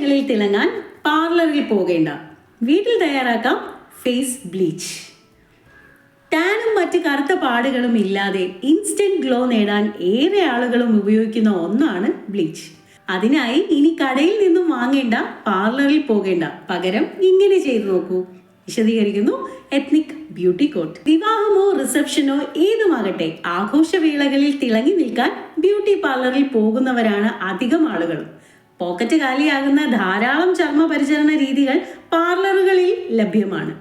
ആഘോഷങ്ങളിൽ തിളങ്ങാൻ പാർലറിൽ പോകേണ്ട. വീട്ടിൽ തയ്യാറാക്കാം ഫേസ് ബ്ലീച്ച് ടാനും മറ്റ് കറുത്ത പാടുകളും ഇല്ലാതെ ഇൻസ്റ്റന്റ് ഗ്ലോ നേടാൻ ഏറെ ആളുകളും ഉപയോഗിക്കുന്ന ഒന്നാണ് ബ്ലീച്ച് അതിനായി ഇനി കടയിൽ നിന്നും വാങ്ങേണ്ട പാർലറിൽ പോകേണ്ട പകരം ഇങ്ങനെ ചെയ്തു നോക്കൂ. വിശദീകരിക്കുന്നു എത്നിക് ബ്യൂട്ടി കോട്ട് വിവാഹമോ റിസപ്ഷനോ ഏതുമാകട്ടെ ആഘോഷവേളകളിൽ തിളങ്ങി നിൽക്കാൻ ബ്യൂട്ടി പാർലറിൽ പോകുന്നവരാണ് അധികം ആളുകളും. പോക്കറ്റ് കാലിയാകുന്ന ധാരാളം ചർമ്മ പരിചരണ രീതികൾ പാർലറുകളിൽ ലഭ്യമാണ്.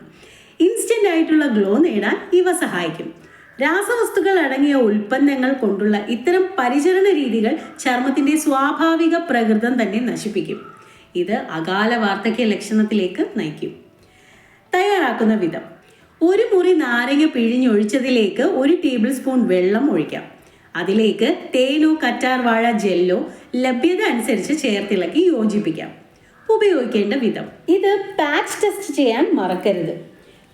ഇൻസ്റ്റന്റ് ആയിട്ടുള്ള ഗ്ലോ നേടാൻ ഇവ സഹായിക്കും. രാസവസ്തുക്കൾ അടങ്ങിയ ഉൽപ്പന്നങ്ങൾ കൊണ്ടുള്ള ഇത്തരം പരിചരണ രീതികൾ ചർമ്മത്തിന്റെ സ്വാഭാവിക പ്രകൃതം തന്നെ നശിപ്പിക്കും. ഇത് അകാല വാർദ്ധക്യ ലക്ഷണത്തിലേക്ക് നയിക്കും. തയ്യാറാക്കുന്ന വിധം. ഒരു മുറി നാരങ്ങ പിഴിഞ്ഞൊഴിച്ചതിലേക്ക് ഒരു ടേബിൾ സ്പൂൺ വെള്ളം ഒഴിക്കാം. അതിലേക്ക് തേനോ കറ്റാർ വാഴ ജെല്ലോ ലഭ്യത അനുസരിച്ച് ചേർത്തിളക്കി യോജിപ്പിക്കാം. ഉപയോഗിക്കേണ്ട വിധം. ഇത് പാച്ച് ടെസ്റ്റ് ചെയ്യാൻ മറക്കരുത്.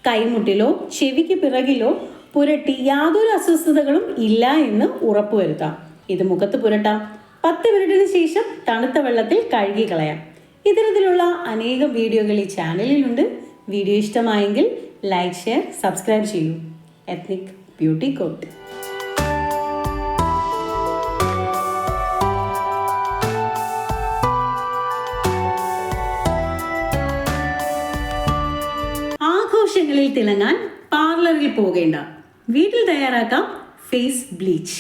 കൈമുട്ടിലോ ചെവിക്ക് പിറകിലോ പുരട്ടി യാതൊരു അസ്വസ്ഥതകളും ഇല്ല എന്ന് ഉറപ്പുവരുത്താം. ഇത് മുഖത്ത് പുരട്ടാം. പത്ത് മിനിറ്റിന് ശേഷം തണുത്ത വെള്ളത്തിൽ കഴുകി കളയാം ഇത്തരത്തിലുള്ള അനേകം വീഡിയോകൾ ഈ ചാനലിലുണ്ട്. വീഡിയോ ഇഷ്ടമായെങ്കിൽ ലൈക്ക് ഷെയർ സബ്സ്ക്രൈബ് ചെയ്യൂ. Ethnic beauty coat. ആഘോഷങ്ങളിൽ തിളങ്ങാൻ പാർലറിൽ പോകേണ്ട. വീട്ടിൽ തയ്യാറാക്കാം ഫേസ് ബ്ലീച്ച്.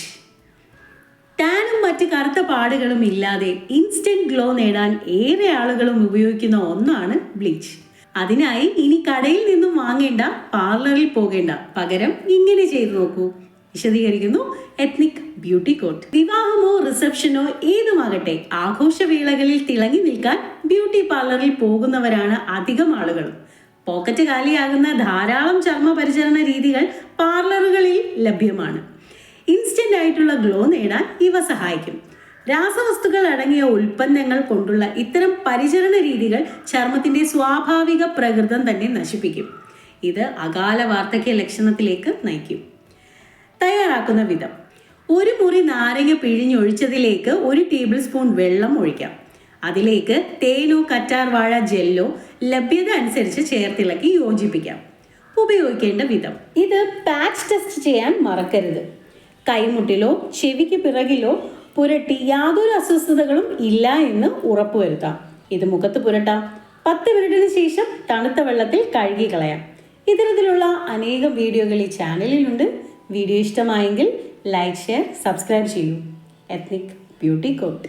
ടാനും മറ്റ് കറുത്ത പാടുകളും ഇല്ലാതെ ഇൻസ്റ്റന്റ് ഗ്ലോ നേടാൻ ഏറെ ആളുകളും ഉപയോഗിക്കുന്ന ഒന്നാണ് ബ്ലീച്ച്. അതിനായി ഇനി കടയിൽ നിന്നും വാങ്ങേണ്ട പാർലറിൽ പോകേണ്ട പകരം ഇങ്ങനെ ചെയ്തു നോക്കൂ. വിശദീകരിക്കുന്നു എത്നിക് ബ്യൂട്ടി കോട്ട്. വിവാഹമോ റിസപ്ഷനോ ഏതുമാകട്ടെ ആഘോഷവേളകളിൽ തിളങ്ങി നിൽക്കാൻ ബ്യൂട്ടി പാർലറിൽ പോകുന്നവരാണ് അധികം ആളുകളും. പോക്കറ്റ് കാലിയാകുന്ന ധാരാളം ചർമ്മ പരിചരണ രീതികൾ പാർലറുകളിൽ ലഭ്യമാണ്. ഇൻസ്റ്റന്റ് ആയിട്ടുള്ള ഗ്ലോ നേടാൻ ഇവ സഹായിക്കും. രാസവസ്തുക്കൾ അടങ്ങിയ ഉൽപ്പന്നങ്ങൾ കൊണ്ടുള്ള ഇത്തരം പരിചരണ രീതികൾ ചർമ്മത്തിന്റെ സ്വാഭാവിക പ്രകൃതം തന്നെ നശിപ്പിക്കും. ഇത് അകാല വാർദ്ധക്യ ലക്ഷണത്തിലേക്ക് നയിക്കും. തയ്യാറാക്കുന്ന വിധം. ഒരു മുറി നാരങ്ങ പിഴിഞ്ഞൊഴിച്ചതിലേക്ക് ഒരു ടേബിൾ സ്പൂൺ വെള്ളം ഒഴിക്കാം. അതിലേക്ക് തേനോ കറ്റാർ വാഴ ജെല്ലോ ലഭ്യത അനുസരിച്ച് ചേർത്തിളക്കി യോജിപ്പിക്കാം. ഉപയോഗിക്കേണ്ട വിധം. ഇത് പാച്ച് ടെസ്റ്റ് ചെയ്യാൻ മറക്കരുത്. കൈമുട്ടിലോ ചെവിക്ക് പിറകിലോ പുരട്ടി യാതൊരു അസ്വസ്ഥതകളും ഇല്ല എന്ന് ഉറപ്പുവരുത്താം. ഇത് മുഖത്ത് പുരട്ടാം. പത്ത് മിനിറ്റിന് ശേഷം തണുത്ത വെള്ളത്തിൽ കഴുകി കളയാം ഇത്തരത്തിലുള്ള അനേകം വീഡിയോകൾ ഈ ചാനലിലുണ്ട്. വീഡിയോ ഇഷ്ടമായെങ്കിൽ ലൈക്ക് ഷെയർ സബ്സ്ക്രൈബ് ചെയ്യൂ. Ethnic beauty coat